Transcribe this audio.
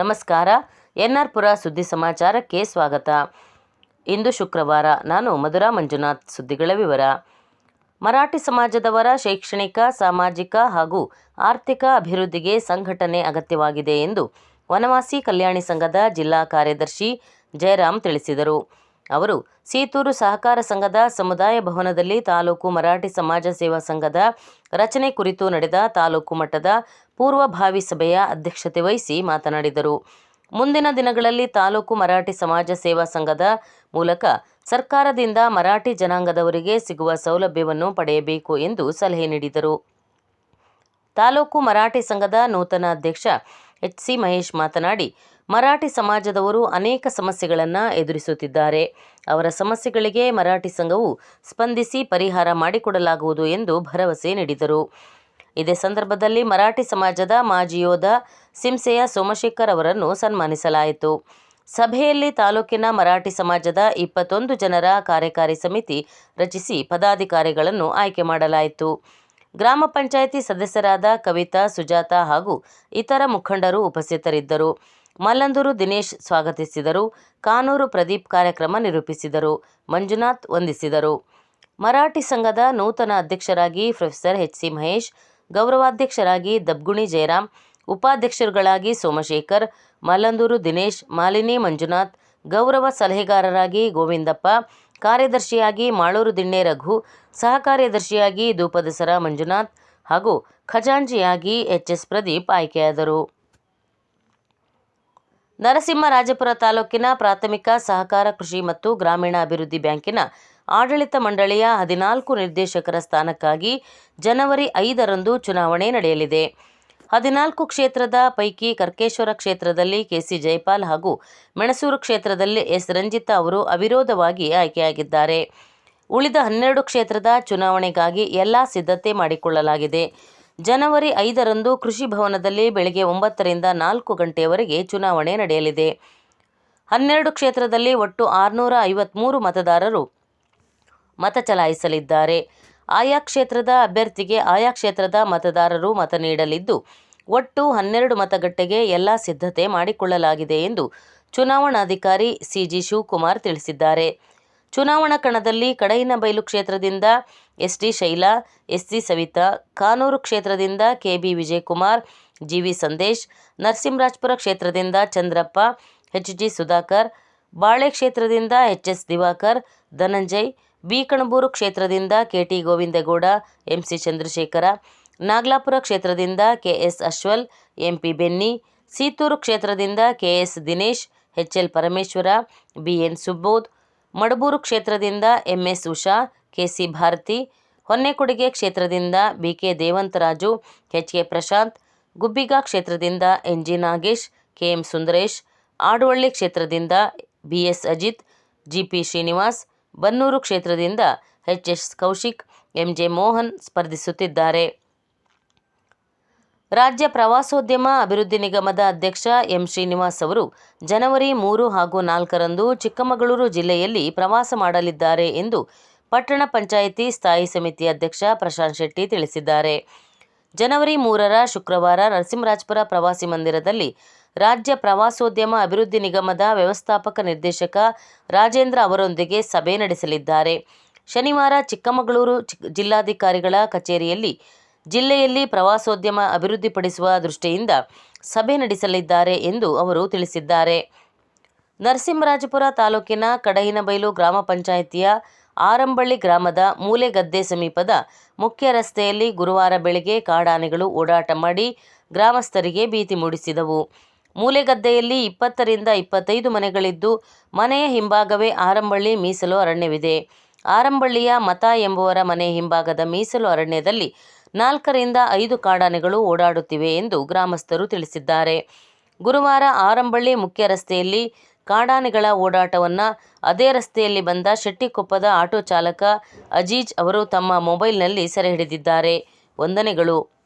ನಮಸ್ಕಾರ. ಎನ್ಆರ್ ಪುರ ಸುದ್ದಿ ಸಮಾಚಾರಕ್ಕೆ ಸ್ವಾಗತ. ಇಂದು ಶುಕ್ರವಾರ ನಾನು ಮಧುರಾ ಮಂಜುನಾಥ್ ಸುದ್ದಿಗಳ ವಿವರ. ಮರಾಠಿ ಸಮಾಜದವರ ಶೈಕ್ಷಣಿಕ, ಸಾಮಾಜಿಕ ಹಾಗೂ ಆರ್ಥಿಕ ಅಭಿವೃದ್ಧಿಗೆ ಸಂಘಟನೆ ಅಗತ್ಯವಾಗಿದೆ ಎಂದು ವನವಾಸಿ ಕಲ್ಯಾಣಿ ಸಂಘದ ಜಿಲ್ಲಾ ಕಾರ್ಯದರ್ಶಿ ಜಯರಾಮ್ ತಿಳಿಸಿದರು. ಅವರು ಸೀತೂರು ಸಹಕಾರ ಸಂಘದ ಸಮುದಾಯ ಭವನದಲ್ಲಿ ತಾಲೂಕು ಮರಾಠಿ ಸಮಾಜ ಸೇವಾ ಸಂಘದ ರಚನೆ ಕುರಿತು ನಡೆದ ತಾಲೂಕು ಮಟ್ಟದ ಪೂರ್ವಭಾವಿ ಸಭೆಯ ಅಧ್ಯಕ್ಷತೆ ವಹಿಸಿ ಮಾತನಾಡಿದರು. ಮುಂದಿನ ದಿನಗಳಲ್ಲಿ ತಾಲೂಕು ಮರಾಠಿ ಸಮಾಜ ಸೇವಾ ಸಂಘದ ಮೂಲಕ ಸರ್ಕಾರದಿಂದ ಮರಾಠಿ ಜನಾಂಗದವರಿಗೆ ಸಿಗುವ ಸೌಲಭ್ಯವನ್ನು ಪಡೆಯಬೇಕು ಎಂದು ಸಲಹೆ ನೀಡಿದರು. ತಾಲೂಕು ಮರಾಠಿ ಸಂಘದ ನೂತನ ಅಧ್ಯಕ್ಷ ಎಚ್ ಸಿ ಮಹೇಶ್ ಮಾತನಾಡಿ ಮರಾಠಿ ಸಮಾಜದವರು ಅನೇಕ ಸಮಸ್ಯೆಗಳನ್ನು ಎದುರಿಸುತ್ತಿದ್ದಾರೆ. ಅವರ ಸಮಸ್ಯೆಗಳಿಗೆ ಮರಾಠಿ ಸಂಘವು ಸ್ಪಂದಿಸಿ ಪರಿಹಾರ ಮಾಡಿಕೊಡಲಾಗುವುದು ಎಂದು ಭರವಸೆ ನೀಡಿದರು. ಇದೇ ಸಂದರ್ಭದಲ್ಲಿ ಮರಾಠಿ ಸಮಾಜದ ಮಾಜಿ ಯೋಧ ಸಿಂಸೆಯ ಸೋಮಶೇಖರ್ ಅವರನ್ನು ಸನ್ಮಾನಿಸಲಾಯಿತು. ಸಭೆಯಲ್ಲಿ ತಾಲೂಕಿನ ಮರಾಠಿ ಸಮಾಜದ ಇಪ್ಪತ್ತೊಂದು ಜನರ ಕಾರ್ಯಕಾರಿ ಸಮಿತಿ ರಚಿಸಿ ಪದಾಧಿಕಾರಿಗಳನ್ನು ಆಯ್ಕೆ ಮಾಡಲಾಯಿತು. ಗ್ರಾಮ ಪಂಚಾಯಿತಿ ಸದಸ್ಯರಾದ ಕವಿತಾ, ಸುಜಾತ ಹಾಗೂ ಇತರ ಮುಖಂಡರು ಉಪಸ್ಥಿತರಿದ್ದರು. ಮಲ್ಲಂದೂರು ದಿನೇಶ್ ಸ್ವಾಗತಿಸಿದರು. ಕಾನೂರು ಪ್ರದೀಪ್ ಕಾರ್ಯಕ್ರಮ ನಿರೂಪಿಸಿದರು. ಮಂಜುನಾಥ್ ವಂದಿಸಿದರು. ಮರಾಠಿ ಸಂಘದ ನೂತನ ಅಧ್ಯಕ್ಷರಾಗಿ ಪ್ರೊಫೆಸರ್ ಎಚ್ ಸಿ ಮಹೇಶ್, ಗೌರವಾಧ್ಯಕ್ಷರಾಗಿ ದಬ್ಗುಣಿ ಜಯರಾಮ್, ಉಪಾಧ್ಯಕ್ಷರುಗಳಾಗಿ ಸೋಮಶೇಖರ್, ಮಲ್ಲಂದೂರು ದಿನೇಶ್, ಮಾಲಿನಿ ಮಂಜುನಾಥ್, ಗೌರವ ಸಲಹೆಗಾರರಾಗಿ ಗೋವಿಂದಪ್ಪ, ಕಾರ್ಯದರ್ಶಿಯಾಗಿ ಮಾಳೂರು ದಿಣ್ಣೆ ರಘು ಸಹ ಕಾರ್ಯದರ್ಶಿಯಾಗಿ ದೂಪದಸರ ಮಂಜುನಾಥ್ ಹಾಗೂ ಖಜಾಂಚಿಯಾಗಿ ಎಚ್ ಎಸ್ ಪ್ರದೀಪ್ ಆಯ್ಕೆಯಾದರು. ನರಸಿಂಹರಾಜಪುರ ತಾಲೂಕಿನ ಪ್ರಾಥಮಿಕ ಸಹಕಾರ ಕೃಷಿ ಮತ್ತು ಗ್ರಾಮೀಣ ಅಭಿವೃದ್ಧಿ ಬ್ಯಾಂಕಿನ ಆಡಳಿತ ಮಂಡಳಿಯ ಹದಿನಾಲ್ಕು ನಿರ್ದೇಶಕರ ಸ್ಥಾನಕ್ಕಾಗಿ ಜನವರಿ ಐದರಂದು ಚುನಾವಣೆ ನಡೆಯಲಿದೆ. ಹದಿನಾಲ್ಕು ಕ್ಷೇತ್ರದ ಪೈಕಿ ಕರ್ಕೇಶ್ವರ ಕ್ಷೇತ್ರದಲ್ಲಿ ಕೆಸಿ ಜೈಪಾಲ್ ಹಾಗೂ ಮೆಣಸೂರು ಕ್ಷೇತ್ರದಲ್ಲಿ ಎಸ್ ರಂಜಿತಾ ಅವರು ಅವಿರೋಧವಾಗಿ ಆಯ್ಕೆಯಾಗಿದ್ದಾರೆ. ಉಳಿದ ಹನ್ನೆರಡು ಕ್ಷೇತ್ರದ ಚುನಾವಣೆಗಾಗಿ ಎಲ್ಲ ಸಿದ್ಧತೆ ಮಾಡಿಕೊಳ್ಳಲಾಗಿದೆ. ಜನವರಿ ಐದರಂದು ಕೃಷಿ ಭವನದಲ್ಲಿ ಬೆಳಗ್ಗೆ ಒಂಬತ್ತರಿಂದ ನಾಲ್ಕು ಗಂಟೆಯವರೆಗೆ ಚುನಾವಣೆ ನಡೆಯಲಿದೆ. ಹನ್ನೆರಡು ಕ್ಷೇತ್ರದಲ್ಲಿ ಒಟ್ಟು ಆರುನೂರ ಐವತ್ತ್ಮೂರು ಮತದಾರರು ಮತ ಚಲಾಯಿಸಲಿದ್ದಾರೆ. ಆಯಾ ಕ್ಷೇತ್ರದ ಅಭ್ಯರ್ಥಿಗೆ ಆಯಾ ಕ್ಷೇತ್ರದ ಮತದಾರರು ಮತ ನೀಡಲಿದ್ದು, ಒಟ್ಟು ಹನ್ನೆರಡು ಮತಗಟ್ಟೆಗೆ ಎಲ್ಲ ಸಿದ್ಧತೆ ಮಾಡಿಕೊಳ್ಳಲಾಗಿದೆ ಎಂದು ಚುನಾವಣಾಧಿಕಾರಿ ಸಿಜಿ ಶಿವಕುಮಾರ್ ತಿಳಿಸಿದ್ದಾರೆ. ಚುನಾವಣಾ ಕಣದಲ್ಲಿ ಕಡಹಿನಬೈಲು ಕ್ಷೇತ್ರದಿಂದ S T Shaila, SC Savita, Kanur ಕ್ಷೇತ್ರದಿಂದ ಕೆಬಿ ವಿಜಯಕುಮಾರ್, ಜಿವಿ ಸಂದೇಶ್, ನರಸಿಂಹರಾಜಪುರ ಕ್ಷೇತ್ರದಿಂದ ಚಂದ್ರಪ್ಪ ಎಚ್ ಜಿ ಸುಧಾಕರ್, ಬಾಳೆ ಕ್ಷೇತ್ರದಿಂದ ಎಚ್ಎಸ್ ದಿವಾಕರ್, ಧನಂಜಯ್, ಬಿ. ಕಣಬೂರು ಕ್ಷೇತ್ರದಿಂದ KT M MC Chandrashekara, Nagalapura ಕ್ಷೇತ್ರದಿಂದ ಕೆಎಸ್ ಅಶ್ವಲ್, ಎಂಪಿ ಬೆನ್ನಿ, ಸೀತೂರು ಕ್ಷೇತ್ರದಿಂದ KS Dinesh H L Parameshwara, BN Subodh Madabur ಕ್ಷೇತ್ರದಿಂದ ಎಂಎಸ್ ಉಷಾ, ಕೆಸಿ ಭಾರತಿ, ಹೊನ್ನೆಕೊಡಿಗೆ ಕ್ಷೇತ್ರದಿಂದ ಬಿಕೆ ದೇವಂತರಾಜು ಎಚ್ಕೆ ಪ್ರಶಾಂತ್, ಗುಬ್ಬಿಗಾ ಕ್ಷೇತ್ರದಿಂದ NG Nagesh, KM Sundaresh Aduvalli ಕ್ಷೇತ್ರದಿಂದ ಬಿಎಸ್ ಅಜಿತ್, ಜಿಪಿ ಶ್ರೀನಿವಾಸ್, ಬನ್ನೂರು ಕ್ಷೇತ್ರದಿಂದ H S Kaushik, MJ Mohan ಸ್ಪರ್ಧಿಸುತ್ತಿದ್ದಾರೆ. ರಾಜ್ಯ ಪ್ರವಾಸೋದ್ಯಮ ಅಭಿವೃದ್ಧಿ ನಿಗಮದ ಅಧ್ಯಕ್ಷ ಎಂ ಶ್ರೀನಿವಾಸ್ ಅವರು ಜನವರಿ ಮೂರು ಹಾಗೂ ನಾಲ್ಕರಂದು ಚಿಕ್ಕಮಗಳೂರು ಜಿಲ್ಲೆಯಲ್ಲಿ ಪ್ರವಾಸ ಮಾಡಲಿದ್ದಾರೆ ಎಂದು ಪಟ್ಟಣ ಪಂಚಾಯಿತಿ ಸ್ಥಾಯಿ ಸಮಿತಿ ಅಧ್ಯಕ್ಷ ಪ್ರಶಾಂತ್ ಶೆಟ್ಟಿ ತಿಳಿಸಿದ್ದಾರೆ. ಜನವರಿ ಮೂರರ ಶುಕ್ರವಾರ ನರಸಿಂಹರಾಜಪುರ ಪ್ರವಾಸಿ ಮಂದಿರದಲ್ಲಿ ರಾಜ್ಯ ಪ್ರವಾಸೋದ್ಯಮ ಅಭಿವೃದ್ಧಿ ನಿಗಮದ ವ್ಯವಸ್ಥಾಪಕ ನಿರ್ದೇಶಕ ರಾಜೇಂದ್ರ ಅವರೊಂದಿಗೆ ಸಭೆ ನಡೆಸಲಿದ್ದಾರೆ. ಶನಿವಾರ ಚಿಕ್ಕಮಗಳೂರು ಜಿಲ್ಲಾಧಿಕಾರಿಗಳ ಕಚೇರಿಯಲ್ಲಿ ಜಿಲ್ಲೆಯಲ್ಲಿ ಪ್ರವಾಸೋದ್ಯಮ ಅಭಿವೃದ್ಧಿಪಡಿಸುವ ದೃಷ್ಟಿಯಿಂದ ಸಭೆ ನಡೆಸಲಿದ್ದಾರೆ ಎಂದು ಅವರು ತಿಳಿಸಿದ್ದಾರೆ. ನರಸಿಂಹರಾಜಪುರ ತಾಲೂಕಿನ ಕಡಹಿನಬೈಲು ಗ್ರಾಮ ಪಂಚಾಯಿತಿಯ ಆರಂಬಳ್ಳಿ ಗ್ರಾಮದ ಮೂಲೆಗದ್ದೆ ಸಮೀಪದ ಮುಖ್ಯ ರಸ್ತೆಯಲ್ಲಿ ಗುರುವಾರ ಬೆಳಗ್ಗೆ ಕಾಡಾನೆಗಳು ಓಡಾಟ ಮಾಡಿ ಗ್ರಾಮಸ್ಥರಿಗೆ ಭೀತಿ ಮೂಡಿಸಿದವು. ಮೂಲೆಗದ್ದೆಯಲ್ಲಿ ಇಪ್ಪತ್ತರಿಂದ ಇಪ್ಪತ್ತೈದು ಮನೆಗಳಿದ್ದು, ಮನೆಯ ಹಿಂಭಾಗವೇ ಆರಂಬಳ್ಳಿ ಮೀಸಲು ಅರಣ್ಯವಿದೆ. ಆರಂಬಳ್ಳಿಯ ಮತ ಎಂಬುವರ ಮನೆ ಹಿಂಭಾಗದ ಮೀಸಲು ಅರಣ್ಯದಲ್ಲಿ ನಾಲ್ಕರಿಂದ ಐದು ಕಾಡಾನೆಗಳು ಓಡಾಡುತ್ತಿವೆ ಎಂದು ಗ್ರಾಮಸ್ಥರು ತಿಳಿಸಿದ್ದಾರೆ. ಗುರುವಾರ ಆರಂಬಳ್ಳಿ ಮುಖ್ಯ ರಸ್ತೆಯಲ್ಲಿ ಕಾಡಾನೆಗಳ ಓಡಾಟವನ್ನು ಅದೇ ರಸ್ತೆಯಲ್ಲಿ ಬಂದ ಶೆಟ್ಟಿಕೊಪ್ಪದ ಆಟೋ ಚಾಲಕ ಅಜೀಜ್ ಅವರು ತಮ್ಮ ಮೊಬೈಲ್ನಲ್ಲಿ ಸೆರೆ ಹಿಡಿದಿದ್ದಾರೆ. ವಂದನೆಗಳು.